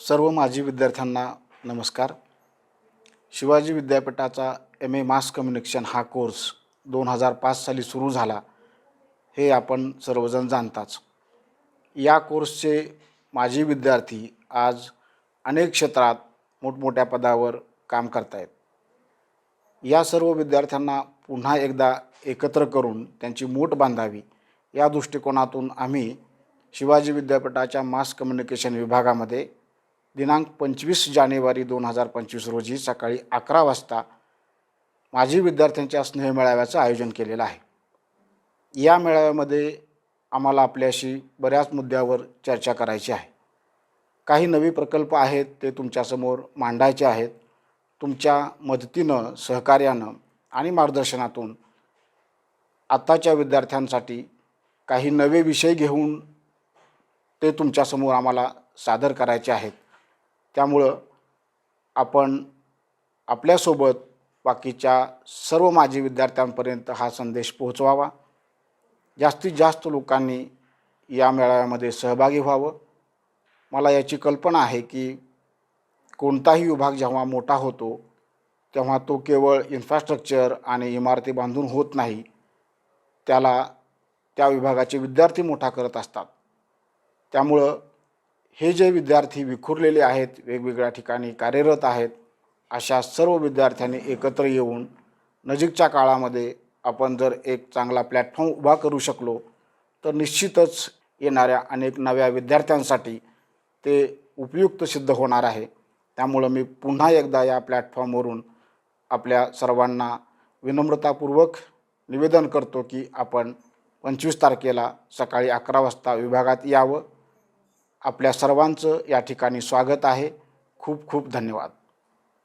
सर्व माजी विद्यार्थ्यांना नमस्कार. शिवाजी विद्यापीठाचा एम ए मास कम्युनिकेशन हा कोर्स दोन हजार पाच साली सुरू झाला हे आपण सर्वजण जाणताच. या कोर्सचे माजी विद्यार्थी आज अनेक क्षेत्रात मोठमोठ्या पदावर काम करतायत. या सर्व विद्यार्थ्यांना पुन्हा एकदा एकत्र करून त्यांची मूठ बांधावी या दृष्टिकोनातून आम्ही शिवाजी विद्यापीठाच्या मास कम्युनिकेशन विभागामध्ये दिनांक पंचवीस जानेवारी दोन हजार पंचवीस रोजी सकाळी अकरा वाजता माजी विद्यार्थ्यांच्या स्नेहमेळाव्याचं आयोजन केलेलं आहे. या मेळाव्यामध्ये आम्हाला आपल्याशी बऱ्याच मुद्द्यावर चर्चा करायची आहे. काही नवे प्रकल्प आहेत ते तुमच्यासमोर मांडायचे आहेत. तुमच्या मदतीनं सहकार्यानं आणि मार्गदर्शनातून आत्ताच्या विद्यार्थ्यांसाठी काही नवे विषय घेऊन ते तुमच्यासमोर आम्हाला सादर करायचे आहेत. त्यामुळं आपण आपल्यासोबत बाकीच्या सर्व माजी विद्यार्थ्यांपर्यंत हा संदेश पोहोचवावा. जास्तीत जास्त लोकांनी या मेळाव्यामध्ये सहभागी व्हावं. मला याची कल्पना आहे की कोणताही विभाग जेव्हा मोठा होतो तेव्हा तो केवळ इन्फ्रास्ट्रक्चर आणि इमारती बांधून होत नाही. त्याला त्या विभागाचे विद्यार्थी मोठा करत असतात. त्यामुळं हे जे विद्यार्थी विखुरलेले आहेत वेगवेगळ्या ठिकाणी कार्यरत आहेत अशा सर्व विद्यार्थ्यांनी एकत्र येऊन नजीकच्या काळामध्ये आपण जर एक चांगला प्लॅटफॉर्म उभा करू शकलो तर निश्चितच येणाऱ्या अनेक नव्या विद्यार्थ्यांसाठी ते उपयुक्त सिद्ध होणार आहे. त्यामुळं मी पुन्हा एकदा या प्लॅटफॉर्मवरून आपल्या सर्वांना विनम्रतापूर्वक निवेदन करतो की आपण पंचवीस तारखेला सकाळी अकरा वाजता विभागात यावं. आपल्या सर्वांचं या ठिकाणी स्वागत आहे. खूप खूप धन्यवाद.